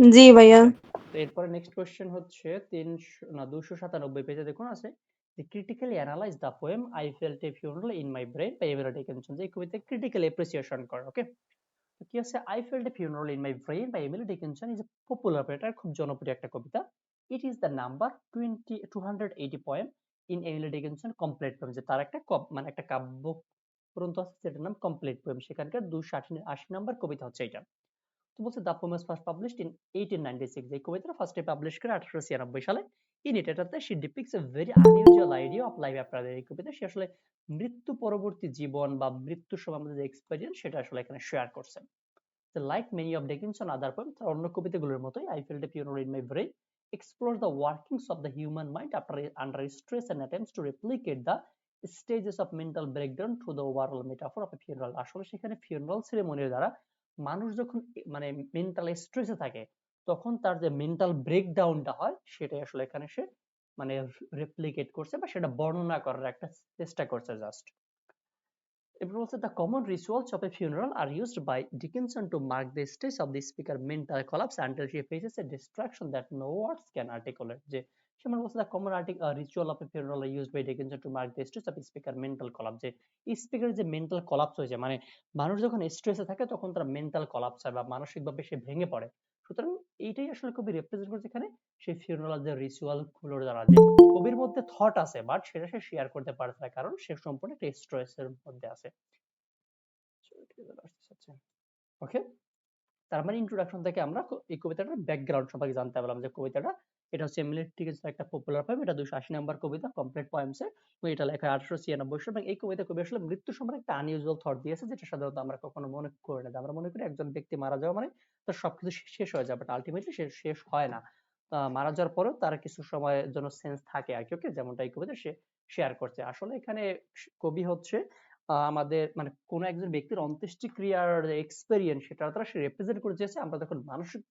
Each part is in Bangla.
জি ভাইয়া। এরপরে নেক্সট কোয়েশ্চেন হচ্ছে তিনশো, না দুশো সাতানব্বই পেজে দেখুন আছে। যে critically analyse the poem I felt a funeral in my brain by Everett Dickinson এই কবিতা ক্রিটিক্যালি এপ্রিসিয়েশন করে ওকে কি আছে? I felt a funeral in my brain by Emily Dickinson is a popular এটা খুব জনপ্রিয় একটা কবিতা। It is the number twenty two hundred eighty poem in Emily Dickinson complete poem যে তার একটা মানে একটা কাব্য গ্রন্থ আছে, যেটার নাম কমপ্লিট পোয়েম সেখানকার দুশো আশি নাম্বার কবিতা হচ্ছে এটা তো বলছে the poem first published in eighteen ninety six এই কবিতাটা ফার্স্টে পাবলিশ করে আঠারোশো ছিয়ানব্বই সালে। ইন ইট এটাতে she depicts a very unusual idea of life after এই কবিতা সে আসলে মৃত্যু পরবর্তী জীবন বা মৃত্যুর সময় আমাদের যে এক্সপেরিয়েন্স সেটা আসলে এখানে শেয়ার করছেন like many of Dickinson other poem তার অন্য কবিতাগুলোর মতোই I feel the pure in my brain explores the workings of the human mind after under stress and attempts to replicate the stages of mental breakdown through the overall metaphor of a funeral আসলে সেখানে funeral সেরেমনির দ্বারা মানুষ যখন মানে মেন্টাল স্ট্রেসে থাকে, তখন তার যে মেন্টাল ব্রেকডাউনটা হয়, সেটাই আসলে এখানে সে মানে রেপ্লিকেট করছে বা সেটা বর্ণনা করার একটা চেষ্টা করছে জাস্ট এবার বলছে the common rituals of a funeral are used by Dickinson to mark the stage of the speaker mental collapse until she faces a destruction that no words can articulate যে মানে বলছে the common uh, ritual of a funeral used by Dickinson to mark the stage of speaker mental collapse. যে স্পিকার যে মেন্টাল কলাপস হয়েছে মানে মানুষ যখন স্ট্রেসে থাকে তখন তার মেন্টাল কলাপস হয় বা মানসিকভাবে সে ভেঙে পড়ে। সুতরাং এইটাই আসলে কবি রিপ্রেজেন্ট করছে এখানে সেই ফুনেরাল যে রিচুয়ালগুলোর দ্বারা। যে কবির মধ্যে থট আছে বাট সেটা সে শেয়ার করতে পারছে না কারণ সে সম্পূর্ণ একটা স্ট্রেসের মধ্যে আছে। ওকে তার মানে ইন্ট্রোডাকশন থেকে আমরা এই কবিতাটার ব্যাকগ্রাউন্ড সম্পর্কে জানতে পারলাম যে কবিতাটা এটা হচ্ছে এমএলএ টিকেন্সের একটা পপুলার পোয়েম এটা দুশো আশি নাম্বার কবিতা কমপ্লিট পোয়েমসে এবং এটা লেখা আঠারোশো ছিয়ানব্বই এবং এই কবিতা কবি আসলে মৃত্যু সম্পর্কে একটা আনইউজুয়াল থট দিয়েছে, যেটা সাধারণত আমরা কখনো মনে করি না। আমরা মনে করি একজন ব্যক্তি মারা যাওয়া মানে তার সবকিছু শেষ হয়ে যাবে বাট আলটিমেটলি শেষ হয় না। মারা যাওয়ার পরেও তার কিছু সময়ের জন্য সেন্স থাকে আর কি ওকে যেমনটা এই কবিতা সে শেয়ার করছে। আসলে এখানে কবি হচ্ছে আমাদের মানে কোন একজন ব্যক্তির অন্ত্যেষ্টিক্রিয়ার এক্সপেরিয়েন্স সেটা তারা সে রিপ্রেজেন্ট করে চেয়েছে। আমরা যখন মানসিক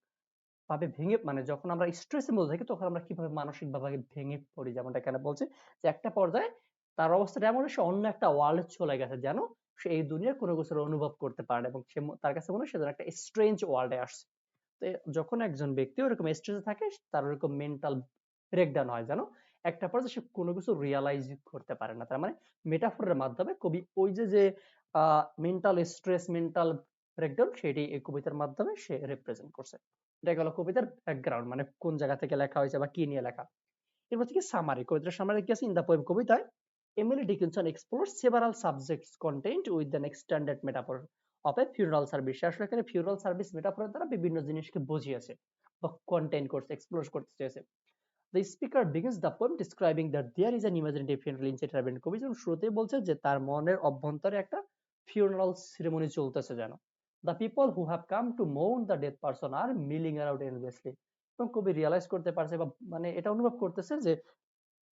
ভাবে ভেঙে মানে যখন আমরা স্ট্রেসের মধ্যে থাকি, তখন আমরা কীভাবে মানসিক ভাবে ভেঙে পড়ি? যেমনটা এখানে বলছে? যে একটা পর্যায়ে তার অবস্থাটা এমন সে অন্য একটা ওয়ার্ল্ডে চলে গেছে যেন সে এই দুনিয়ার কোনো কিছুর অনুভব করতে পারে এবং সে তার কাছে মনে হয় সে যেন একটা স্ট্রেঞ্জ ওয়ার্ল্ডে আসছে। তো যখন একজন ব্যক্তি ওরকম স্ট্রেসে থাকে, তার ওরকম মেন্টাল ব্রেকডাউন হয় যেন একটা পর্যায়ে সে কোনো কিছু রিয়ালাইজ করতে পারে না। তার মানে মেটাফোরের মাধ্যমে কবি ওই যে যে মেন্টাল স্ট্রেস মেন্টাল ব্রেকডাউন সেটি এই কবিতার মাধ্যমে সে রিপ্রেজেন্ট করছে। এটা গেল কবিতার ব্যাকগ্রাউন্ড মানে কোন জায়গা থেকে লেখা হয়েছে বা কি নিয়ে লেখা। এরপর থেকে সামারি কবিতার সামারি কি আছে ইন দ্য পোয়েম কবিতায় Emily Dickinson explore several subjects content with than extended metaphor of a funeral service আসলে এখানে ফিউনারাল সার্ভিস মেটাফরের দ্বারা বিভিন্ন জিনিসকে বুঝিয়েছে বা কন্টেন্ট করছে এক্সপ্লোর করতে চেয়েছে। Speaker begins the poem describing that there is an imaginary funeral in Chetraben কবি যখন শুরুতেই বলছে যে তার মনের অভ্যন্তরে একটা funeral ceremony চলতেছে যেন। The people who have come to mourn the dead person are milling around endlessly. এবং কবি রিয়ালাইজ করতে পারছে বা মানে এটা অনুভব করতেছে যে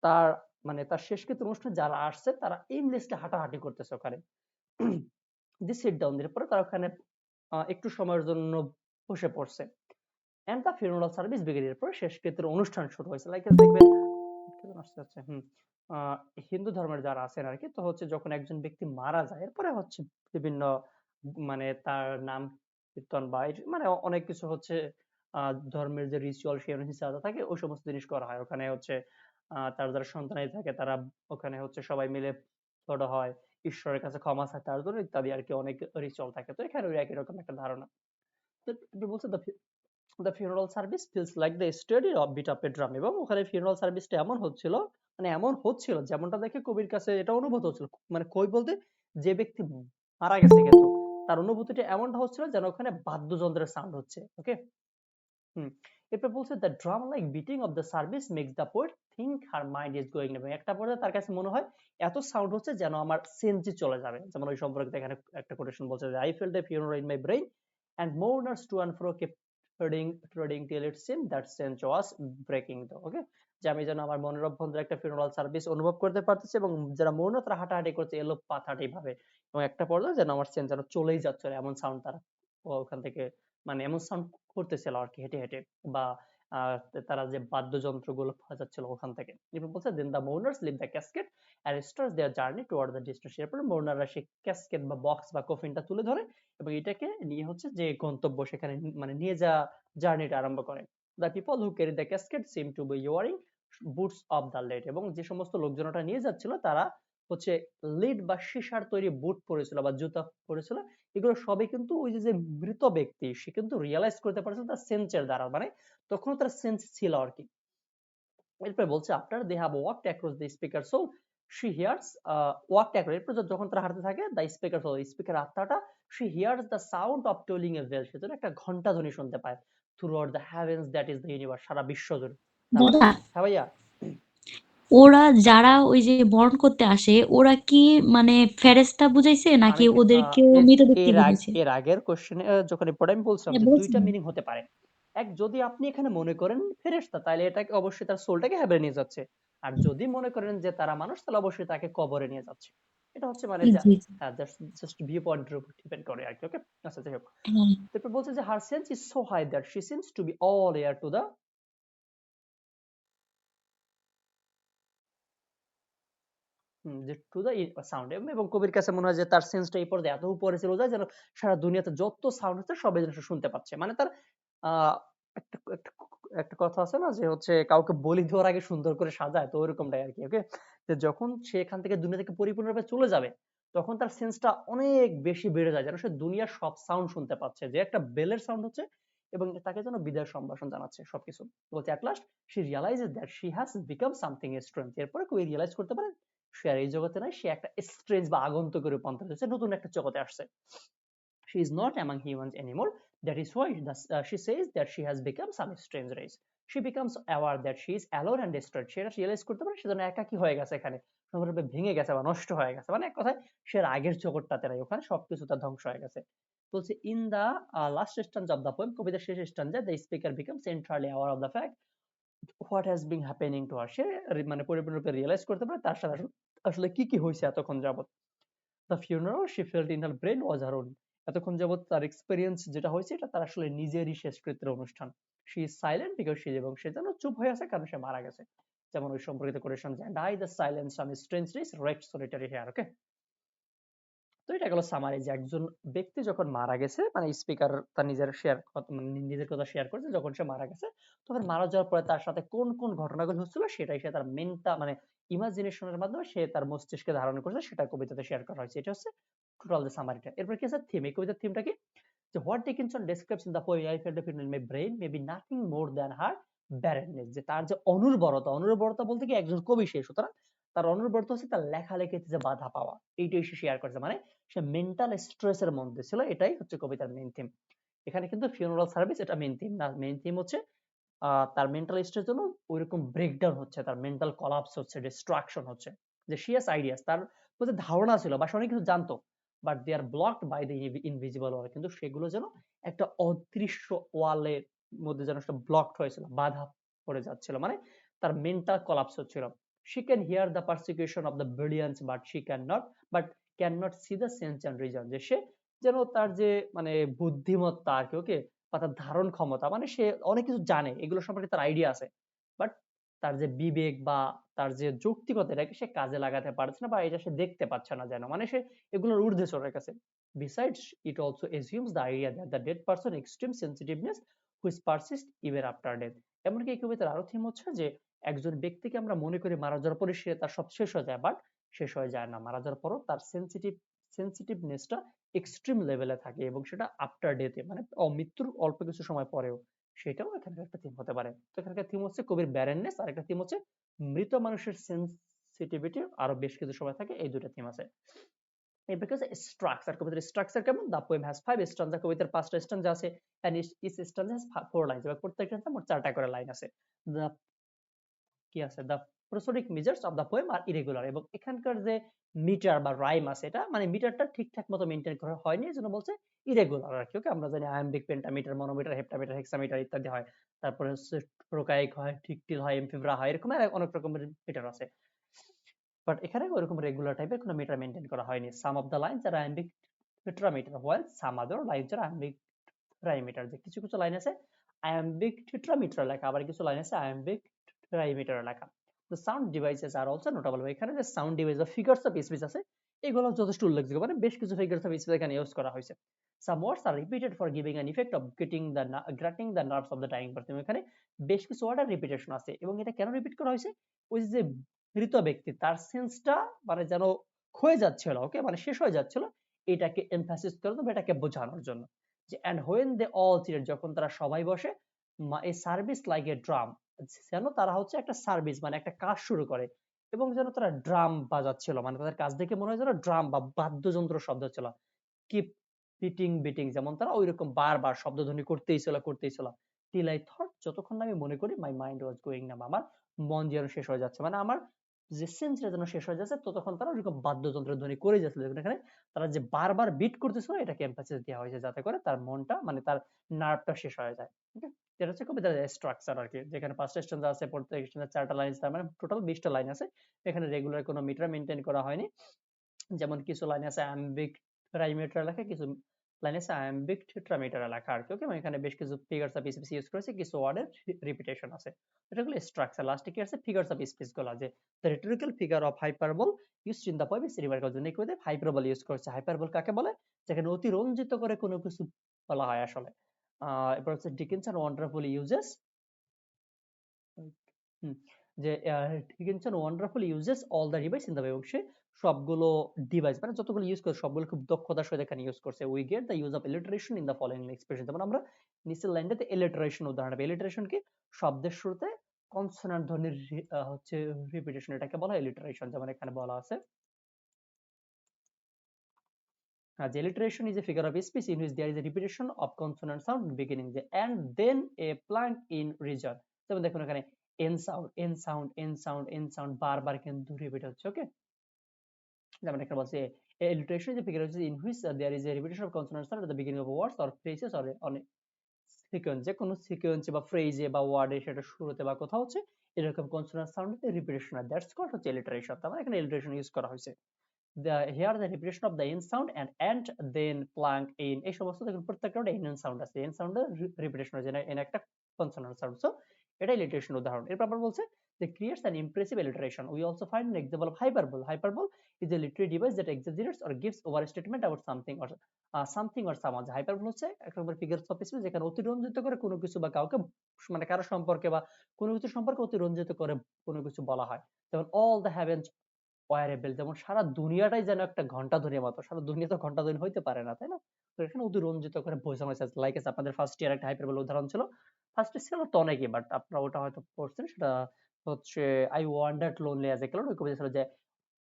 তার মানে তার শেষকৃত অনুষ্ঠানে যারা আসছে, তারা এমলেসলি হাঁটাহাঁটি করতেছে ওখানে। দিস সিট ডাউন এর পরে তারা ওখানে একটু সময়ের জন্য বসে পড়ছে। And the funeral service begin এরপর শেষকৃতের অনুষ্ঠান শুরু হয়েছে। লাইক দেখবেন আচ্ছা হুম হিন্দু ধর্মের যারা আছেন আর কি, তো হচ্ছে যখন একজন ব্যক্তি মারা যায়, এরপরে হচ্ছে বিভিন্ন মানে তার নাম কীর্তন বা মানে অনেক কিছু হচ্ছে আহ, ধর্মের যে রিচুয়াল সেই অনুযায়ী থাকে ওই সমস্ত জিনিস করা হয়। ওখানে হচ্ছে আহ, তার যারা সন্তানাই থাকে তারা ওখানে হচ্ছে সবাই মিলে ছোট হয় ঈশ্বরের কাছে ক্ষমা চায় তার জন্য ইত্যাদি আর কি অনেক রিচুয়াল থাকে। তো এখানে ওই একই রকম একটা ধারণা। তো এটা বলছে funeral service feels like the study of beat of a drum এবং ওখানে ফিউনারাল সার্ভিসটা এমন হচ্ছিল মানে এমন হচ্ছিল যেমনটা দেখে কবির কাছে এটা অনুভূত হচ্ছিল। মানে কই বলতে যে ব্যক্তি মারা গেছে কিন্তু তার অনুভূতিটা এমনটা হচ্ছিল যেন ওখানে বাদ্যযন্ত্রের সাউন্ড হচ্ছে ওকে হুম, এরপর বলছে the drum like beating of the service makes the poet think her mind is going এবং একটা পর্যায়ে তার কাছে মনে হয়, এত সাউন্ড হচ্ছে যেন আমার সেন্সই চলে যাবে। যেমন ওই সম্পর্কে এখানে একটা কোটেশন বলছে I felt a funeral in my brain and mourners to and fro kept treading treading till it seemed that sense was breaking the, okay? যে আমি যেন আমার মনের অভ্যন্তরে একটা ফিউনারাল সার্ভিস অনুভব করতে পারতেছি এবং যারা মৌন তারা হাঁটাহাঁটি করছে এলো পাথাটি ভাবে। এবং একটা পর্যায়ে যেন আমার সেন্স যেন চলেই যাচ্ছিল এমন সাউন্ড তারা ওখান থেকে মানে এমন সাউন্ড করতেছিল আর কি হেঁটে হেঁটে বা তারা যে বাদ্যযন্ত্রগুলো যাচ্ছিল ওখান থেকে। এরপর বলছে then the mourners leave the casket and start their journey toward the destination এরপর মোনাররা সেই ক্যাসকেট বা বক্স বা কফিনটা তুলে ধরে এবং এটাকে নিয়ে হচ্ছে যে গন্তব্য সেখানে মানে নিয়ে যাওয়া জার্নিটা আরম্ভ করে। The people who carry the casket seem to be wearing boots of the lead এবং যে সমস্ত লোকজন ওটা নিয়ে যাচ্ছিল তারা হচ্ছে লিড বা সীসার তৈরি বুট পরেছিল বা জুতা পরেছিল এগুলো সবই কিন্তু ওই যে মৃত ব্যক্তি সে কিন্তু রিয়েলাইজ করতে পারছিল তার সেন্সের দ্বারা মানে তখনও তার সেন্স ছিল আর কি। এরপরে বলছে after they have walked across the speaker so she hears walked across এরপর যখন তারা হাঁটতে থাকে দ্য স্পিকার সো স্পিকার আত্মাটা she hears the sound of tolling a bell সেজন্য একটা ঘণ্টা ধ্বনি শুনতে পায় throughout the heavens that is the universe সারা বিশ্ব জুড়ে। হ্যাঁ ভাইয়া? ওরা যারা ওই যে বর্ণ করতে আসে ওরা কি মানে ফেরেশতা বুঝাইছে নাকি ওদেরকেও মৃত ব্যক্তি বুঝাইছে? এর আগের কোশ্চেনে যখন পড়ে আমি বলছিলাম হ্যাঁ দুইটা মিনিং হতে পারে। এক যদি আপনি এখানে মনে করেন ফেরেশতা তাহলে এটাকে অবশ্যই তার সোলটাকে হ্যাবে নিয়ে যাচ্ছে। আর যদি মনে করেন যে তারা মানুষ তাহলে অবশ্যই তাকে কবরে নিয়ে যাচ্ছে। এটা হচ্ছে মানে জাস্ট ভিউ পয়েন্টের উপর ডিপেন্ড করে আর কি ওকে আচ্ছা যাই হোক। হ্যাঁ। তারপর বলছে যে her sense is so high that she seems to be all ear to the to the sound এবং কবির কাছে মনে হয় যে তার সেন্সটা এই পর্যায়ে এত উপরে ছিল যায় যেন সারা দুনিয়াতে যত সাউন্ড হচ্ছে সবাই যেন শুনতে পাচ্ছে। মানে তার একটা কথা আছে না যে হচ্ছে কাউকে বলি দেওয়ার আগে সুন্দর করে সাজায়, তো ওইরকমটাই আর কি ওকে যে যখন সে এখান থেকে দুনিয়া থেকে পরিপূর্ণভাবে চলে যাবে, তখন তার সেন্সটা অনেক বেশি বেড়ে যায় যেন সে দুনিয়ার সব সাউন্ড শুনতে পাচ্ছে, যে একটা বেলের সাউন্ড হচ্ছে এবং তাকে যেন বিদায় সম্ভাষণ জানাচ্ছে সবকিছু। বলছে at last she realizes that she has become something strange এরপরে কই রিয়ালাইজ করতে পারে সে আর এই জগতে নাই সে একটা স্ট্রেঞ্জ বা আগন্তুকের রূপান্তর হয়েছে নতুন একটা জগতে আসছে। She is not among humans anymore. That is why the, uh, she says that she has become some strange race. She becomes aware that she is alone and destroyed সেটা রিয়েলাইজ করতে পারে সেজন্য একাকী হয়ে গেছে এখানে। সম্পূর্ণরূপে ভেঙে গেছে বা নষ্ট হয়ে গেছে। মানে এক কথায় সে আগের জগৎটাতে নাই। ওখানে সবকিছু তার ধ্বংস হয়ে গেছে। বলছে in the last stanza of the poem কবিতার শেষ স্টান্সে the speaker becomes entirely aware of the fact what has been happening to her সে মানে পরিপূর্ণরূপে রিয়েলাইজ করতে পারে তার সাথে আসলে- কি কি হয়েছে এতক্ষণ যাবত the funeral, she felt in her brain was her own. এতক্ষণ যাবত তার এক্সপেরিয়েন্স যেটা হয়েছে, এটা তার আসলে নিজেরই শেষকৃত্যের অনুষ্ঠান। She is silent because she, এবং সে যেন চুপ হয়ে আছে কারণ সে মারা গেছে। যেমন ওই সম্পর্কিত কোটেশন যে the silence some strange days wrecked solitary here ওকে তো এটা গেল সামারি যে একজন ব্যক্তি যখন মারা গেছে মানে স্পিকার তার নিজের শেয়ার মানে নিজের কথা শেয়ার করছে যখন সে মারা গেছে তখন মারা যাওয়ার পরে তার সাথে কোন কোন ঘটনাগুলো হচ্ছিল সেটাই সে তার মেনটা মানে ইমাজিনেশনের মাধ্যমে সে তার মস্তিষ্কে ধারণ করছে সেটা কবিতাতে শেয়ার করা হয়েছে। এটা হচ্ছে টোটাল দ্য সামারিটা এরপর কি আছে থিম এই কবিতার থিমটা কি? যে what Dickinson describes in the poem I felt in my brain maybe nothing more than her barrenness যে তার যে অনুর্বরতা অনুর্বরতা বলতে কি একজন কবি সে সুতরাং তার অনুর্বরতা হচ্ছে তার লেখালেখিতে যে বাধা পাওয়া এইটাই সে শেয়ার করছে। মানে সে মেন্টাল স্ট্রেসের মধ্যে ছিল, এটাই হচ্ছে কবিতার মেইন থিম এখানে কিন্তু ফিউনারাল সার্ভিস এটা মেইন থিম না মেইন থিম হচ্ছে তার মেন্টাল স্ট্রেস জন্য ওইরকম ব্রেকডাউন হচ্ছে, তার মেন্টাল কলাপস হচ্ছে ডিস্ট্রাকশন হচ্ছে, যে শিয়াস আইডিয়াস তার মধ্যে ধারণা ছিল, বা সে অনেক কিছু জানতো but they are blocked by the invisible wall কিন্তু সেগুলো যেন একটা অদৃশ্য ওয়ালের মধ্যে যেন সেটা ব্লকড হয়েছিল, বাধা পড়ে যাচ্ছিল মানে তার মেন্টাল কলাপস হচ্ছিল। She can hear the persecution of the brilliance, but she cannot, but cannot see the sense and reason. যে সে যেন তার যে মানে বুদ্ধিমত্তা আর কি, ওকে, বা তার ধারণ ক্ষমতা মানে সে অনেক কিছু জানে, এগুলো সম্পর্কে তার আইডিয়া আছে। বাট তার যে বিবেক বা তার যে যৌক্তিকতা, এটাকে সে কাজে লাগাতে পারছে না বা এটা সে দেখতে পাচ্ছে না যেন। মানে সে এগুলোর ঊর্ধ্বে চলে গেছে। Besides, it also assumes the idea that the dead person extreme sensitiveness which persists even after death. এমনকি এই কবিতার আরও থিম হচ্ছে যে, একজন ব্যক্তিকে আমরা মনে করি মারা যাওয়ার পরে সে তার সব শেষ হয়ে যায় বাট শেষ হয়ে যায় না, মারা যাওয়ার পরও তার সেন্সিটিভ সেন্সিটিভনেসটা এক্সট্রিম লেভেলে থাকে এবং সেটা আফটার ডেতে মানে মৃত্যুর অল্প কিছু সময় পরেও। সেটাও এখানকার একটা থিম হতে পারে। তো এখানকার থিম হচ্ছে কবির ব্যারেননেস আর একটা থিম হচ্ছে মৃত মানুষের সেন্সিটিভিটি আরও বেশ কিছু সময় থাকে, এই দুটো থিম আছে। স্ট্রাকচার কবিতার স্ট্রাকচার কেমন? পোয়েম হ্যাজ ফাইভ কবিতার পাঁচটা স্টানজা আছে এন্ড ইস হ্যাজ ফোর এবার প্রত্যেকটা মোট চারটা করে লাইন আছে। দ্য কি আছে? The prosodic measures of the poem are irregular এবং এখানকার যে মিটার বা রাইম আছে এটা মানে মিটারটা ঠিকঠাক মতো মেনটেন করা হয়নি এজন্য বলছে ইরেগুলার আর কি ওকে আমরা জানি iambic pentameter monometer heptameter hexameter ইত্যাদি হয়। তারপরে হচ্ছে প্রোকাইক হয় ঠিকটিল হয় এমফিব্রা হয়, এরকম অনেক রকমের মিটার আছে। বাট এখানে ওরকম রেগুলার টাইপের কোনো মিটার মেনটেন করা হয়নি। Some of the lines are iambic tetrameter while some other lines are iambic trimeter যে কিছু কিছু লাইন আছে, iambic tetrameter লেখা, আবার কিছু লাইন আছে iambic trimeter লেখা। The sound devices are also notable. এখানে যে sound device বা figures of speech আছে, এগুলো যথেষ্ট উল্লেখযোগ্য। মানে বেশ কিছু figures of speech এখানে ইউজ করা হয়েছে। Some words are repeated for giving an effect of getting the grating the nerves of the dying person এখানে বেশ কিছু ওয়ার্ড আর রিপিটেশন আছে। এবং এটা কেন রিপিট করা হয়েছে? ওই যে মৃত ব্যক্তি, তার সেন্সটা মানে যেন ক্ষয়ে যাচ্ছিল ওকে মানে শেষ হয়ে যাচ্ছিল, এটাকে এমফাসিস করে দেবো, এটাকে বোঝানোর জন্য। যে and when they all seated যখন তারা সবাই বসে a service like a drum যেন তারা হচ্ছে একটা সার্ভিস মানে একটা কাজ শুরু করে এবং যেন তারা ড্রাম বাজাচ্ছিল। মানে তাদের কাজ দেখে মনে হয় যেন ড্রাম বা বাদ্যযন্ত্র শব্দ ছিল কিপ বিটিং বিটিং যেমন তারা ওইরকম বারবার শব্দধ্বনি করতেই ছিল করতেই ছিল। টিল আই থট যতক্ষণ আমি মনে করি মাই মাইন্ড ওয়াজ গোয়িং না আমার মন যেন শেষ হয়ে যাচ্ছে। মানে আমার যে সেন্সটা যেন শেষ হয়ে যাচ্ছে, ততক্ষণ তারা ওইরকম বাদ্যযন্ত্রের ধ্বনি করে যাচ্ছিল। এখানে তারা যে বারবার বিট করতেছিল, এটাকে এমফাসিস দেওয়া হয়েছে যাতে করে তার মনটা মানে তার নার্ভটা শেষ হয়ে যায়। যেটা হচ্ছে কবিতার স্ট্রাকচার আর কি যেখানে পাঁচটা স্ট্যান্ডার আছে, প্রত্যেক স্ট্যান্ডার চারটা লাইন তার মানে টোটাল বিশটা লাইন আছে, এখানে রেগুলার কোনো মিটার মেনটেন করা হয়নি। যেমন কিছু লাইন আছে অ্যাম্বিক রাইমেটার লেখা, কিছু লাইন আছে অ্যাম্বিক টেট্রামিটার লেখা আর কি ওকে এখানে বেশ কিছু ফিগারস অফ স্পিচ ইউজ করেছে, কিছু ওয়ার্ডের রিপিটেশন আছে। এটা হলো স্ট্রাকচার লাস্টে কি আছে? ফিগারস অফ স্পিচগুলো, যে the rhetorical figure of hyperbole use in the poem is remarkable জন্য কইতে হাইপারবল ইউজ করেছে। হাইপারবল কাকে বলে? যেখানে অতিরঞ্জিত করে কোনো কিছু বলা হয় আসলে। এরপর হচ্ছে ডিকিনসন ওয়ান্ডারফুলি ইউজেস যে Dickinson wonderfully uses all the device in the এবং সে সবগুলো ডিভাইস মানে যতগুলো ইউজ করে সবগুলো খুব দক্ষতার সাথে এখানে ইউজ করছে। We get the use of alliteration in the following expression যেমন আমরা নিচের লাইনটাতে ইলিটারেশন উদাহরণ হবে ইলিটারেশন কি শব্দের শুরুতে কনসোনান্ট ধ্বনির হচ্ছে রিপিটেশন এটাকে বলা হয় ইলিটারেশন যেমন এখানে বলা আছে। Uh, the alliteration is a figure of speech in which there is a repetition of consonant sound beginning the and then a plank in region যেমন দেখুন এখানে n sound n sound n sound n sound বারবার কিন্তু রিপিট হচ্ছে ওকে যেমন এখানে বলছে a alliteration is a figure of speech in which uh, there is a repetition of consonant sound at the beginning of words or phrases or on a sequence যে কোনো সিকোয়েন্সে বা ফ্রেজে বা ওয়ার্ডে সেটা শুরুতে বা কোথাও হচ্ছে এরকম কনসোনান্ট সাউন্ডে রিপিটেশন হয় দ্যাটস কল্ড হচ্ছে alliteration তার মানে এখানে alliteration ইউজ করা হয়েছে the here the repetition of the in sound and and then plank in এই সমস্ত দেখুন প্রত্যেকটা in sound আছে in sound এর রিপিটেশন হচ্ছে না in একটা কনসোনান্ট সাউন্ড সো এটা alliteration উদাহরণ এরপর আবার বলছে that creates an impressive alliteration we also find an example of hyperbole hyperbole is a literary device that exaggerates or gives overstatement about something or uh, something or someone যে hyperbole হচ্ছে এক রকমের ফিগার অফ স্পিচ যেখানে অতিরঞ্জিত করে কোনো কিছু বা কাউকে মানে কারও সম্পর্কে বা কোনো কিছু সম্পর্কে অতিরঞ্জিত করে কোনো কিছু বলা হয় যেমন all the heavens ওয়ারেবল যেমন সারা দুনিয়াটাই যেন একটা ঘণ্টা ধ্বনির মতো। সারা দুনিয়া তো ঘণ্টা ধ্বনি হইতে পারে না, তাই না? তো এখানে অতিরঞ্জিত করে বোঝানো হয়েছে লাইক আছে, আপনাদের ফার্স্ট ইয়ার একটা হাইপারবল উদাহরণ ছিল। ফার্স্ট ছিল তো অনেকই বাট আপনারা ওটা হয়তো পড়ছেন, সেটা হচ্ছে I wandered lonely as a cloud ওই কবিতা ছিল যে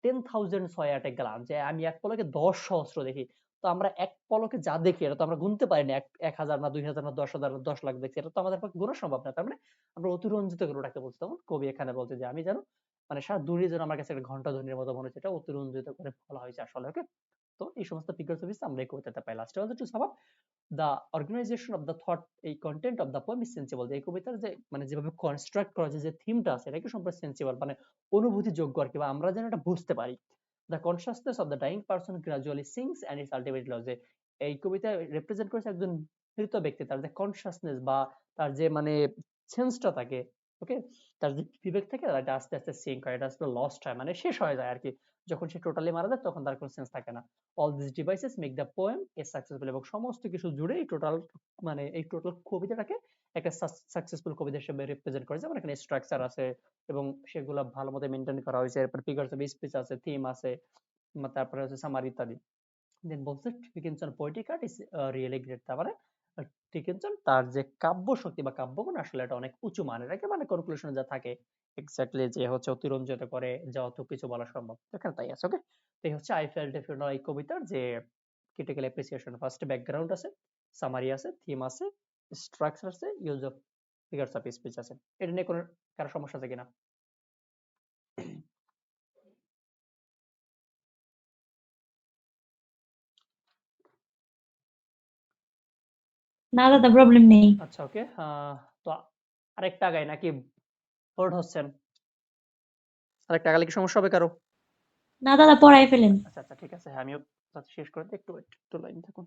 টেন থাউজেন্ড ছয় এ গ্লান্স যে আমি এক পলকে দশ সহস্র দেখি। তো আমরা এক পলকে যা দেখি, এটা তো আমরা গুনতে পারি না। এক হাজার না, দুই হাজার না, দশ হাজার না, দশ লাখ দেখছি, এটা তো আমাদের পক্ষে গোনা সম্ভব না। তার মানে আমরা অতিরঞ্জিত করে ওটাকে বলছি। তখন কবি এখানে বলছে যে, আমি জানো মানে সারা দুনিয়া যেন আমার কাছে একটা ঘণ্টা ধ্বনির মতো মনে হচ্ছে। এটা অতিরঞ্জিত করে বলা হয়েছে আসলে ওকে তো এই সমস্ত ফিগার সার্ভিস আমরা এই কবিতাতে পাই। লাস্টে হচ্ছে to sum the organization of the thought এই content of the poem is sensible এই কবিতার যে মানে যেভাবে কনস্ট্রাক্ট করা যে থিমটা আছে এটা কি সম্পূর্ণ সেন্সিবল মানে অনুভূতিযোগ্য আর কি, বা আমরা যেন এটা বুঝতে পারি। The consciousness of the dying person gradually sinks and it's ultimately lost যে এই কবিতা রিপ্রেজেন্ট করেছে একজন মৃত ব্যক্তি, তার যে কনসাসনেস বা তার যে মানে সেন্সটা থাকে ওকে? তার যে বিবেক থাকে এটা আস্তে আস্তে সিঙ্ক হয়, এটা আসলে লস্ট হয় মানে শেষ হয়ে যায় আর কি যখন সে টোটালি মারা যায়, তখন তার কোনো সেন্স থাকে না। All this devices make the poem a successful এবং সমস্ত কিছু জুড়ে এই টোটাল মানে এই টোটাল কবিতাটাকে একটা সাকসেসফুল কবিতা হিসেবে রিপ্রেজেন্ট করে যেমন এখানে স্ট্রাকচার আছে এবং সেগুলো ভালো মতো মেনটেন করা হয়েছে। এরপর ফিগার্স অফ স্পিচ আছে থিম আছে, তারপরে হচ্ছে সামার ইত্যাদি। দেন বলছে Dickinson poetic art is really great তার মানে ডিকিনসন তার যে কাব্য শক্তি বা কাব্যগুণ আসলে এটা অনেক উঁচু মানের। একে মানে কনক্লুশনে যা থাকে এক্স্যাক্টলি যে হচ্ছে অতিরঞ্জিত করে যা অত কিছু বলা সম্ভব। এখানে তাই আছে ওকে এই হচ্ছে আই ফেল ডেফিনেট এই কবিতার যে ক্রিটিক্যাল অ্যাপ্রিসিয়েশন ফার্স্ট ব্যাকগ্রাউন্ড আছে সামারি আছে থিম আছে স্ট্রাকচার আছে use of figures of speech আছে। এটা নিয়ে কোনো, কারও সমস্যা আছে কিনা? না দাদা প্রবলেম নেই। আচ্ছা ওকে। তো আরেকটা আগাই নাকি বোর্ড হচ্ছেন? আরেকটা আগালে কি সমস্যা হবে কারও? না দাদা পড়াই ফেলেন। আচ্ছা আচ্ছা ঠিক আছে। হ্যাঁ আমিও শেষ করে দিই, একটু একটু লাইন থাকুন।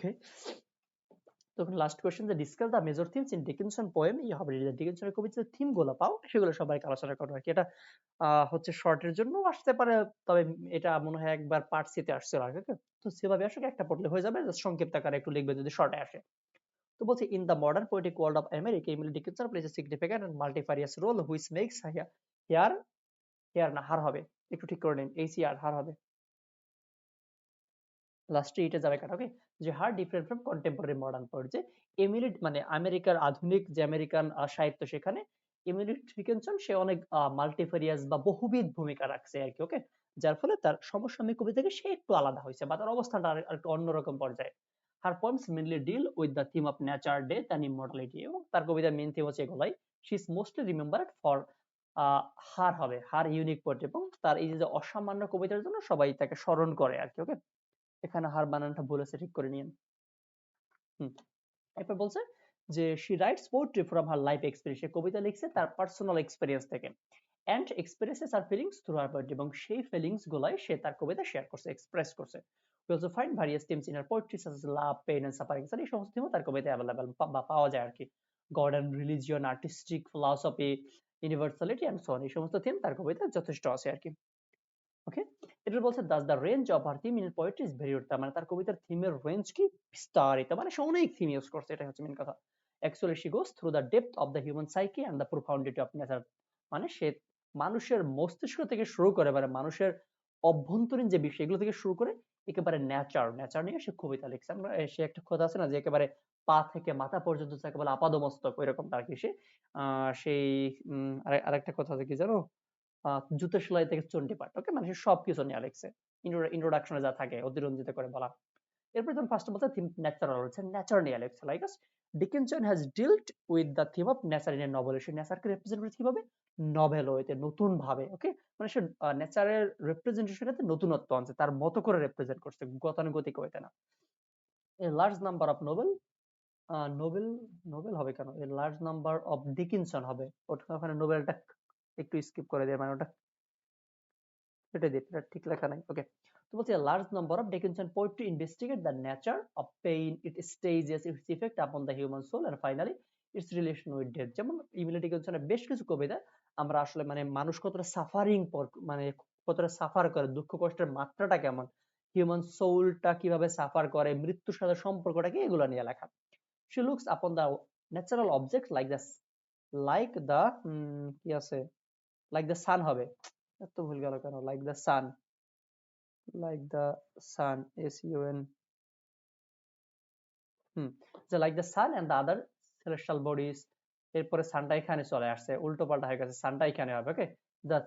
ওকে তখন লাস্ট কোয়েশ্চেন যে discuss the major themes in Dickinson poem এই হবে ডিকিনসনের কবিতার থিমগুলো পাও, সেগুলো সবাইকে আলোচনা করব আর কি। এটা হচ্ছে শর্টের জন্য আসতে পারে, তবে এটা মনে হয় একবার পার্ট সিতে আসছিল আগে, okay? তো সেভাবে আসলে একটা পড়লে হয়ে যাবে সংক্ষিপ্ত আকারে একটু লিখবে যদি শর্টে আসে। তো বলছে in the modern poetic world of America Emily Dickinson place a significant and multifarious role which makes here here না হার হবে। একটু ঠিক করে নিন এইচইআর হার হবে। লাস্টে এটা যাবে কাটা ওকে যে her different from contemporary modern poet যে এমিলি মানে আমেরিকার আধুনিক যে আমেরিকান সাহিত্য সেখানে এমিলি ডিকিনসন সে অনেক মাল্টিফেরিয়াস বা বহুবিধ ভূমিকা রাখছে আর কি ওকে যার ফলে তার সমসাময়িক কবি থেকে সে একটু আলাদা হয়েছে বা তার অবস্থানটা একটু অন্যরকম পর্যায়ে। Her mainly deal with the theme of immortality এবং তার কবিতার মেন থিম হচ্ছে এগুলাই। She is mostly remembered for her হবে হার ইউনিক পোয়েট এবং তার এই যে অসামান্য কবিতার জন্য সবাই তাকে স্মরণ করে আর কি ওকে এখানে হার বানানটা ভুল আছে ঠিক করে নিন এরপর বলছে যে she writes poetry from her life experience সে কবিতা লিখছে তার পার্সোনাল এক্সপিরিয়েন্স থেকে। And expresses her feelings through her poetry এবং সেই ফিলিংস গুলাই সে তার কবিতা শেয়ার করছে এক্সপ্রেস করছে। We also find various themes in her poetry such as love, pain and suffering. এই সমস্ত থিমও তার কবিতায় অ্যাভেলেবেল বা পাওয়া যায় আর কি God and religion artistic philosophy universality and so এই সমস্ত থিম তার কবিতায় যথেষ্ট আছে আর কি ওকে এটা বলছে thus the range of her theme in poetry is very তার মানে তার কবিতার থিমের রেঞ্জ কি? বিস্তারিত মানে সে অনেক থিম ইউজ করছে এটা হচ্ছে মেন কথা। Actually she goes through the depth of the human psyche and the profundity of nature মানে সে মানুষের মস্তিষ্ক থেকে শুরু করে মানে মানুষের অভ্যন্তরীণ যে বিষয়, এগুলো থেকে শুরু করে একেবারে নেচার নেচার নিয়ে সে কবিতা লিখছে। আমরা সে একটা কথা আছে না যে একেবারে পা থেকে মাথা পর্যন্ত একেবারে আপাদমস্তক, ওইরকম তার কি সে? সেই আরেকটা কথা আছে কি জানো? জুতো সেলাই থেকে চন্ডী পাঠ ওকে মানে সে সবকিছু নিয়ে লিখছে ইন্ট্রোডাকশনে যা থাকে, অতিরঞ্জিত করে বলা। এরপর যখন ফার্স্ট বলতে থিম ন্যাচারাল হচ্ছে নেচার নিয়ে লিখছে like Dickinson has dealt with the theme of nature in novel সে নেচারকে রিপ্রেজেন্ট করেছে কীভাবে? নভেল হইতে নতুন ভাবে ওকে মানে সে নেচারের রিপ্রেজেন্টেশনটাতে নতুনত্ব আনছে, তার মতো করে রিপ্রেজেন্ট করছে, গতানুগতিক হইতে না। A large number of novel novel novel হবে কেন? A large number of Dickinson হবে। ওখানে নোবেলটা একটু স্কিপ করে দিয়ে মানে ওটা। কেটে দিই এটা ঠিক লেখা নাই ওকে তো বলছি large number of Dickinson poetry investigate the nature of pain it stages its effect upon the human soul and finally its relation with death যেমন ইমিলি ডিকিনসনের বেশ কিছু কবিতা আমরা আসলে মানে মানুষ কতটা সাফারিং মানে কতটা সাফার করে, দুঃখ কষ্টের মাত্রাটা কেমন হিউম্যান সোলটা কীভাবে সাফার করে, মৃত্যুর সাথে সম্পর্কটা কি, এগুলো নিয়ে লেখা। She looks upon the natural objects like the like the কি আছে? Like the sun হবে এত ভুল গেল কেন the sun like the sun s u n হুম যে like the sun and the other celestial bodies এরপরে সানটা এখানে চলে আসছে উল্টো পাল্টা হয়ে গেছে সানটা এখানে হবে ওকে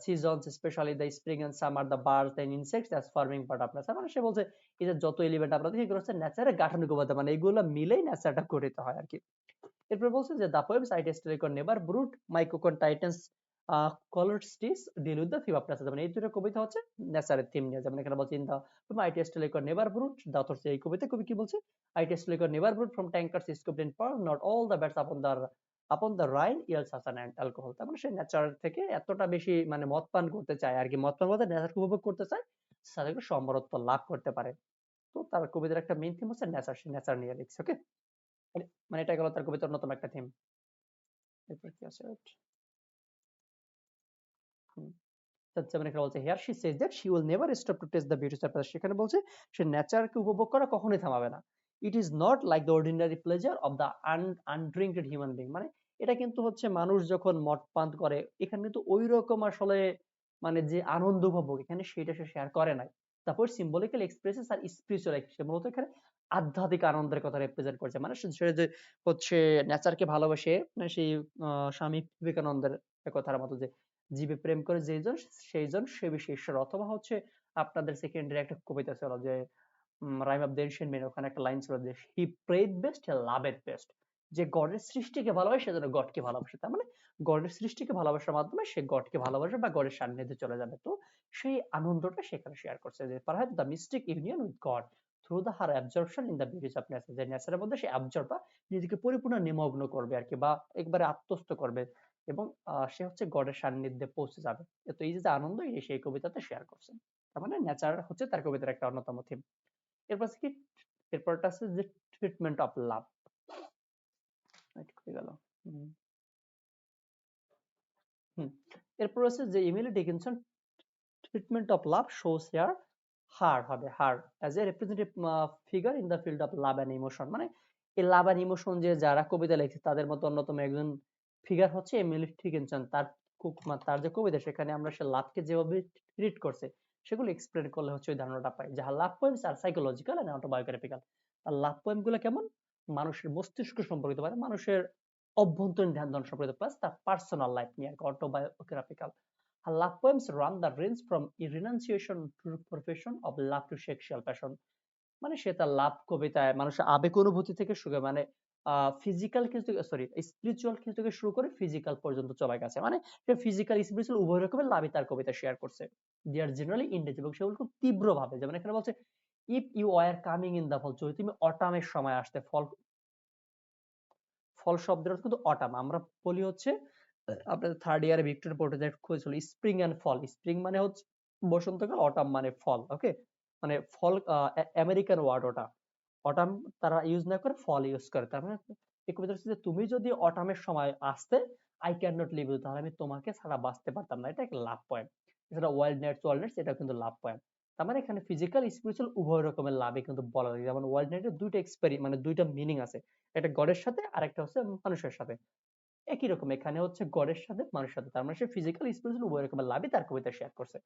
seasons especially the spring and summer the birds and insects as forming part of nature মানে সে বলছে এই যে যত এলিমেন্ট দেখি এগুলো হচ্ছে নেচারের গাঠনিক উপাদান মানে এগুলো মিলেই নেচারটা গঠিত হয় আর কি এরপর বলছে যে poems I tested could never brood mycocon titans colored sticks deal with the theme of nature মানে এই দুটো কবিতা হচ্ছে নেচারের থিম নিয়ে। যেমন এখানে বলছে could never brood the author এই কবিতা কবি কি বলছে? Pearl, not all the birds upon the upon the rain season and alcohol তার মানে সে নেচার থেকে এতটা বেশি মানে মদ পান করতে চায়, আর কি মদ পান বলতে নেচারকে উপভোগ করতে চায় সম্বরত্ব লাভ করতে পারে। তো তার কবিতার একটা মেইন থিম হচ্ছে নেচার সে নেচার নিয়ে লিখছে ওকে মানে এটা গেল তার কবিতার অন্যতম একটা থিম এরপর কি আছে? সেখানে বলছে, সে নেচারকে উপভোগ করা কখনোই থামাবে না। It is not like the ordinary pleasure of the undrinked human being মানে এটা কিন্তু হচ্ছে মানুষ যখন মদ পান করে, এখানে কিন্তু ওই রকম আসলে মানে যে আনন্দ উপভোগ, এখানে সেটা সে শেয়ার করে নাই। তারপর সিম্বলিক্যাল এক্সপ্রেসেস আর স্পিরিচুয়াল সে মূলত এখানে আধ্যাত্মিক আনন্দের কথা রিপ্রেজেন্ট করছে। মানে সে যে হচ্ছে নেচারকে ভালোবাসে মানে সেই স্বামী বিবেকানন্দের কথার মতো যে জীবে প্রেম করে যেজন সেইজন সে বিষয়ে ঈশ্বর। অথবা হচ্ছে আপনাদের সেকেন্ডারি একটা কবিতা ছিল যে রাইম অফ মেন, ওখানে একটা লাইন ছিল যে he prayed best loved best যে গডের সৃষ্টিকে ভালোবাসে সেজন্য গডকে ভালোবাসে। তার মানে গডের সৃষ্টিকে ভালোবাসার মাধ্যমে সে গডকে ভালোবাসে বা গডের সান্নিধ্যে চলে যাবে। তো সেই আনন্দটা সেখানে শেয়ার করছে যে perhaps the mystic union with God through the her in the beauties of যে মধ্যে সে অ্যাবজর্ব নিজেকে পরিপূর্ণ নিমগ্ন করবে আর কি, বা একবারে আত্মস্থ করবে। এবং সে হচ্ছে গডের সান্নিধ্যে পৌঁছে যাবে। তো এই যে আনন্দ সেই কবিতাতে শেয়ার করছে তার মানে নেচার হচ্ছে তার কবিতার একটা অন্যতম থিম এরপর কি, এরপরটা আছে যে ট্রিটমেন্ট অফ লাভ গেল। এরপর আছে যে Dickinson treatment of love shows here her হবে, her as a representative figure in the field of love and emotion মানে এই লাভ অ্যান্ড ইমোশন যে, যারা কবিতা লেখে তাদের মতো অন্যতম একজন ফিগার হচ্ছে এমিলি ডিকিনসন তার তার যে কবিতা, সেখানে আমরা সে লাভকে যেভাবে ট্রিট করছে, সেগুলো এক্সপ্লেন করলে হচ্ছে ওই ধারণাটা পাই। যাহা love poems R psychological and autobiographical আর লাভ পোয়েমগুলো কেমন? মানুষের মস্তিষ্ক সম্পর্কিত মানে মানুষের অভ্যন্তরীণ ধ্যান ধারণা সম্পর্কিত প্লাস তার পার্সোনাল লাইফ নিয়ে autobiographical Her love poems run the range from renunciation to profession of love to sexual passion. মানে সে তার লাভ কবিতায়, মানুষের আবেগ অনুভূতি থেকে শুরু মানে ফিজিক্যাল কিছু সরি স্পিরিচুয়াল কিছু থেকে শুরু করে ফিজিক্যাল পর্যন্ত চলে গেছে। মানে সে ফিজিক্যাল স্পিরিচুয়াল উভয় রকমের লাভই তার কবিতা শেয়ার করছে। দে আর জেনারেলি ইন্ডেজ এবং সেগুলো খুব তীব্র ভাবে যেমন এখানে বলছে if you are coming in the fall যদি তুমি অটামের সময় আসতে ফল ফল শব্দের অর্থ কিন্তু অটাম আমরা বলি হচ্ছে আপনাদের থার্ড ইয়ারে ভিক্টোরিয়া প্রোটোটাইপ খুঁজছিল স্প্রিং এন্ড ফল স্প্রিং মানে হচ্ছে বসন্তকাল অটাম মানে ফল ওকে মানে ফল আমেরিকান ওয়ার্ড ওটা। অটাম তারা ইউজ না করে ফল ইউজ করে। তার মানে এই কবিতা হচ্ছে যে তুমি যদি অটামের সময় আসতে I can not live you তাহলে আমি তোমাকে ছাড়া বাঁচতে পারতাম না। এটা একটা লাভ পয়েন্ট এছাড়া ওয়াইল্ড নেটস ওয়াইল্ড নেটস এটা কিন্তু লাভ পয়েন্ট তার মানে এখানে ফিজিক্যাল স্পিরিচুয়াল উভয় রকমের লাভে কিন্তু বলা যায়। যেমন ওয়াইল্ড নেটের দুইটা এক্সপেরি মানে দুইটা মিনিং আছে। একটা গডের সাথে আর একটা হচ্ছে মানুষের সাথে। একই রকম, এখানে হচ্ছে গডের সাথে, মানুষের সাথে। তার মানে সে ফিজিক্যাল স্পিরিচুয়াল উভয় রকমের লাভই তার কবিতা শেয়ার করছে।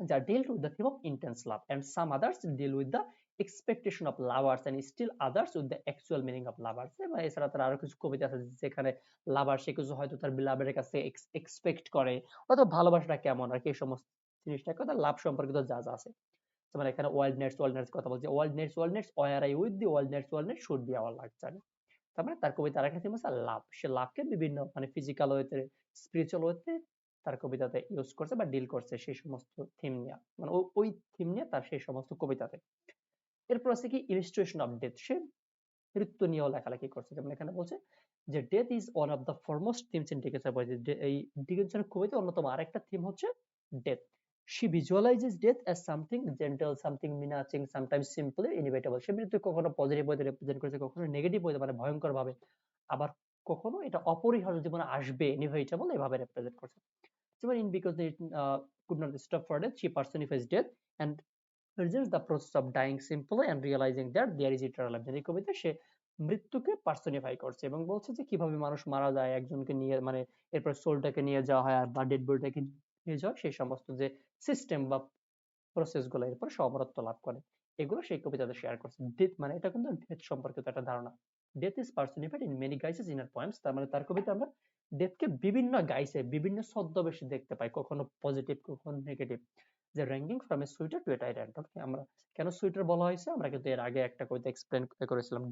যা deal with the theme of intense love and some others deal with the expectation of lovers and still others with the actual meaning of lovers এছাড়া তার আরও কিছু কবিতা আছে যেখানে লাভার সে কিছু হয়তো তার বিলাভের কাছে এক্সপেক্ট করে অথবা ভালোবাসাটা কেমন আর কি, এই সমস্ত জিনিসটা কথা লাভ সম্পর্কিত যা যা আছে। যেমন এখানে ওয়াইল্ড নেটস ওয়াইল্ড নেটস কথা বলছে। Wild nights wild nights were I with the wild nights wild nights should be our journey তার মানে তার আরেকটা থিম আছে লাভ সে লাভকে বিভিন্ন মানে ফিজিক্যাল ওয়েতে স্পিরিচুয়াল ওয়েতে তার কবিতাতে ইউজ করছে বা ডিল করছে সেই সমস্ত থিম নিয়ে। মানে ওই থিম নিয়ে তার সেই সমস্ত কবিতাতে। এরপর আছে কি ইলিস্ট্রেশন অফ ডেথ সে মৃত্যু নিয়েও লেখালেখি করছে। যেমন এখানে বলছে যে death is one of the foremost themes in ডিকেন্সের বইতে এই ডিকেন্সের কবিতা অন্যতম আরেকটা থিম হচ্ছে death she visualizes death as something gentle, something menacing sometimes simply inevitable সে মৃত্যু কখনো পজিটিভ ওয়েতে রিপ্রেজেন্ট করেছে, কখনো নেগেটিভ ওয়েতে মানে ভয়ঙ্কর ভাবে আবার কখনো এটা অপরিহার্য জীবনে আসবে ইনএভিটেবল এভাবে রিপ্রেজেন্ট করছে। যেমন in because they uh, could not stop for death she personifies death and presents the process of dying simply and realizing that there is eternal life এই কবিতা সে মৃত্যুকে পার্সনিফাই করছে এবং বলছে যে কীভাবে মানুষ মারা যায় একজনকে নিয়ে মানে এরপর সোলটাকে নিয়ে যাওয়া হয় আর বা ডেড বডিটাকে নিয়ে যাওয়া সেই সমস্ত যে সিস্টেম বা প্রসেসগুলো এরপর সে অমরত্ব লাভ করে। এগুলো সেই কবিতাতে শেয়ার করছে। ডেথ মানে এটা কিন্তু ডেথ সম্পর্কিত একটা ধারণা। Death is personified in many guises inner points তার মানে তার কবিতা আমরা ডেথকে বিভিন্ন গাইসে বিভিন্ন ছদ্মবেশে দেখতে পাই কখনো পজিটিভ কখনো নেগেটিভ যে ranging from a suitor to a tyrant okay আমরা কেন সুইটার বলা হয়েছে? আমরা কিন্তু এর আগে একটা কবিতা এক্সপ্লেন করেছিলাম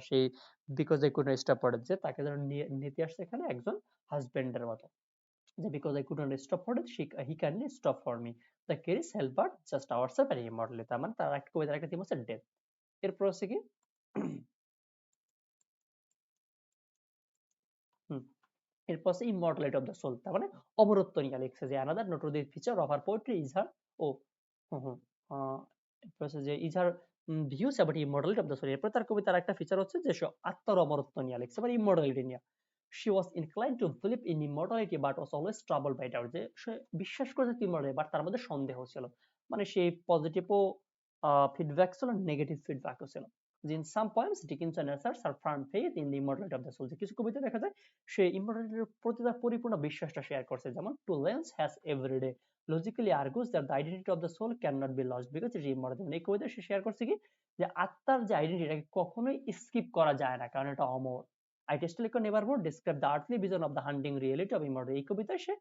সেই because I could stop for যে তাকে যেন নিতে আসছে এখানে একজন হাজবেন্ডের মতো। যে because I could not stop for she, he kindly stop for me the carriage held but just ourselves R immortality তার মানে তার একটা কবিতার একটা থিম হচ্ছে ডেথ এরপর হচ্ছে কি? এরপর হচ্ছে ইমর্টালিটি অফ দ্য সোল তার মানে অমরত্ব নিয়ে লিখছে যে another notorious feature of her poetry is her ও এরপর হচ্ছে যে is her views about immortality of the soul এরপর তার কবিতার একটা ফিচার হচ্ছে যে সে আত্মার অমরত্ব নিয়ে লিখছে মানে ইমর্টালিটি নিয়ে, she was inclined to believe in immortality but was always troubled by doubt, যে সে বিশ্বাস করেছে immortality বাট তার মধ্যে সন্দেহ ছিল মানে সেই পজিটিভও ফিডব্যাক ছিল নেগেটিভ ফিডব্যাকও ছিল। In some poems Dickinson asserts her firm faith in the immortality of the soul. কিছু কবিতা দেখা যায়, সে ইমর্টালিটির প্রতি তার পরিপূর্ণ বিশ্বাসটা শেয়ার করছে। যেমন to lens has everyday logically argues that the identity of the soul can not be lost because it immortal এই কবিতা সে শেয়ার করছে কি, যে আত্মার যে আইডেন্টিটি এটাকে কখনোই স্কিপ করা যায় না, কারণ এটা অমর। আইটেস্টলিকো nevermore describe the earthly vision of the haunting reality of immortal এই কবিতায় সে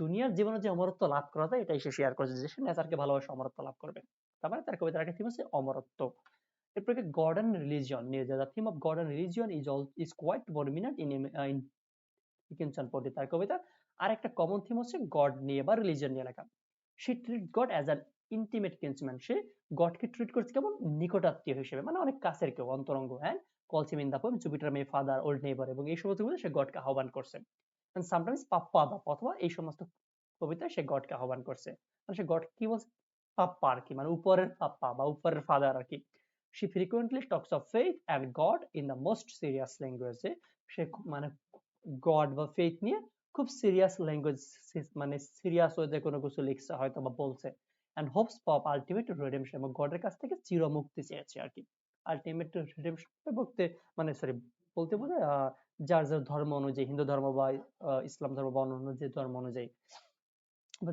দুনিয়ার জীবনে যে অমরত্ব লাভ করা যায়, এটাই সে শেয়ার করেছে যে সে নেচারকে ভালোবাসে, অমরত্ব লাভ করবে। তার মানে তার কবিতার একটা থিম হচ্ছে অমরত্ব। এরপরে গড রিলিজিয়ন নিয়ে the theme of God religion is all is quite prominent in in Dickinson পন্ডিত তার কবিতা। আর একটা কমন থিম হচ্ছে গড নিয়ে বা রিলিজিয়ন নিয়ে লেখা। সে treat God as an intimate kinsman সে গডকে ট্রিট করছে কেমন? নিকটাত্মীয় হিসেবে। মানে অনেক কাছের কেউ, অন্তরঙ্গ হ্যাঁ? Calls him in the poem Jupiter my father, old neighbor এবং এই সমস্ত কবিতা সে গডকে আহ্বান করছে। Sometimes পাপ্পা বা অথবা এই সমস্ত কবিতায় সে গডকে আহ্বান করছে। মানে সে গড কি বলছে? পাপ্পা আর কি মানে উপরের পাপ্পা বা উপরের ফাদার আর কি। She frequently talks of faith and God in the most serious language. সে মানে গড বা ফেথ নিয়ে খুব সিরিয়াস ল্যাঙ্গুয়েজ মানে সিরিয়াস ওয়েতে কোনো কিছু লিখছে হয়তো বা বলছে। And hopes for ultimate redemption এবং গডের কাছ থেকে চিরমুক্তি চেয়েছে আর কি। আলটিমেট রিডেমশন বলতে মানে সরি বলতে আহ, যার যার ধর্ম অনুযায়ী হিন্দু ধর্ম বা ইসলাম ধর্ম বা অন্যান্য যে ধর্ম অনুযায়ী।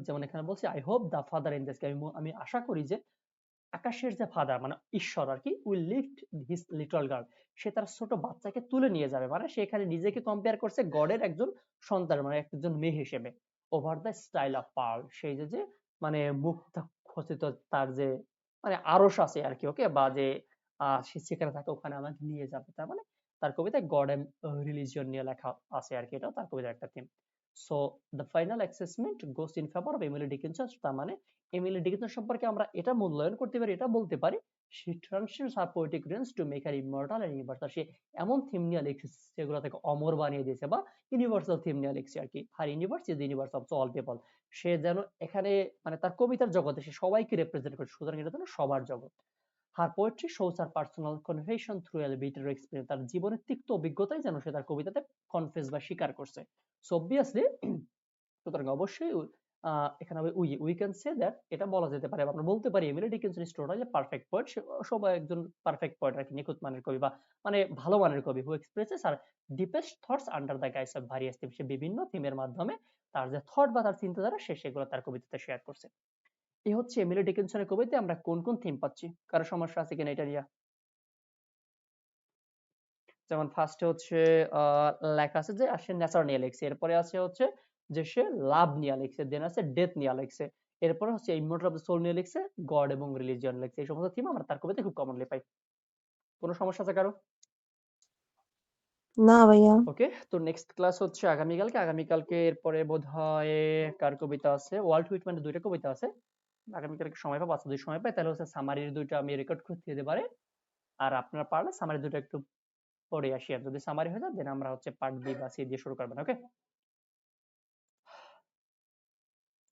যেমন এখানে বলছে I hope the Father in this আমি আশা করি যে আকাশের যে ফাদার মানে ঈশ্বর আর কি will lift his little girl সে তার ছোট বাচ্চাকে তুলে নিয়ে যাবে। মানে সে এখানে নিজেকে কম্পেয়ার করছে গডের একজন সন্তান মানে একজন মেয়ে হিসেবে। Over the style of pearl সেই যে মানে মুক্ত খচিত তার যে মানে আরস আছে আর কি ওকে বা যে সে সেখানে থাকে ওখানে আমাকে নিয়ে যাবে। তার মানে তার কবিতায় গড এন্ড রিলিজিয়ন নিয়ে লেখা আছে আর কি এটা তার কবিতার একটা theme so the final assessment goes in favour of Emily Dickinson তার মানে এমিলি ডিকিনসন সম্পর্কে আমরা এটা মূল্যায়ন করতে পারি, এটা বলতে পারি। She transcends her poetic range to make her immortal and universal সে এমন থিম নিয়ে লিখছে যেগুলো তাকে অমর বানিয়ে দিয়েছে বা ইউনিভার্সাল থিম নিয়ে লিখছে আর কি। Her universe is universe of all people সে যেন এখানে মানে তার কবিতার জগতে সে সবাইকে রিপ্রেজেন্ট করে, সুতরাং এটা যেন সবার জগৎ। Her poetry shows her personal confession through all bitter experience তার জীবনের তিক্ত অভিজ্ঞতাই যেন সে তার কবিতাতে কনফেস বা স্বীকার করছে। সো অবভিয়াসলি সুতরাং অবশ্যই এখানে we we can say that এটা বলা যেতে পারে আমরা বলতে পারি Emily Dickinson is totally perfect poet সবাই একজন পারফেক্ট পোয়েট আর কি, নিখুঁত মানের কবি বা মানে ভালো মানের কবি who expresses her deepest thoughts under the guise of various সে বিভিন্ন থিমের মাধ্যমে তার যে থট বা তার চিন্তাধারা সে সেগুলো তার কবিতাতে শেয়ার করছে। এই হচ্ছে এমিলি ডিকিনসনের কবিতায় আমরা কোন কোন থিম পাচ্ছি? কারও সমস্যা আছে কিনা এটা নিয়ে? যেমন ফার্স্টে হচ্ছে লেখা আছে যে সে নেচার নিয়ে লিখছে। এরপরে আছে হচ্ছে যে সে লাভ নিয়ে লিখছে। দেন আছে ডেথ নিয়ে লিখছে। এরপরে হচ্ছে ইমোর্টাল অফ দ্য সোল নিয়ে লিখছে। গড এবং রিলিজিয়ন লিখছে। এই সমস্ত থিম আমরা তার কবিতায় খুব কমনলি পাই। কোনো সমস্যা আছে কারও? না ভাইয়া। ওকে তো নেক্সট ক্লাস হচ্ছে আগামীকালকে। আগামীকালকে এরপরে বোধ হয় কার কবিতা আছে? ওয়ার্ল্ড হুইটম্যানের দুইটা কবিতা আছে। আগামীকালকে সময় পাবো আচ্ছা যদি সময় পাই, তাহলে হচ্ছে সামারির দুইটা আমি রেকর্ড করতে দিতে পারে। আর আপনারা পারলে সামারি দুটো একটু পরে আসি, আর যদি সামারি হয়ে যায় দেন আমরা হচ্ছে পার্ট বি বা সি দিয়ে শুরু করবেন ওকে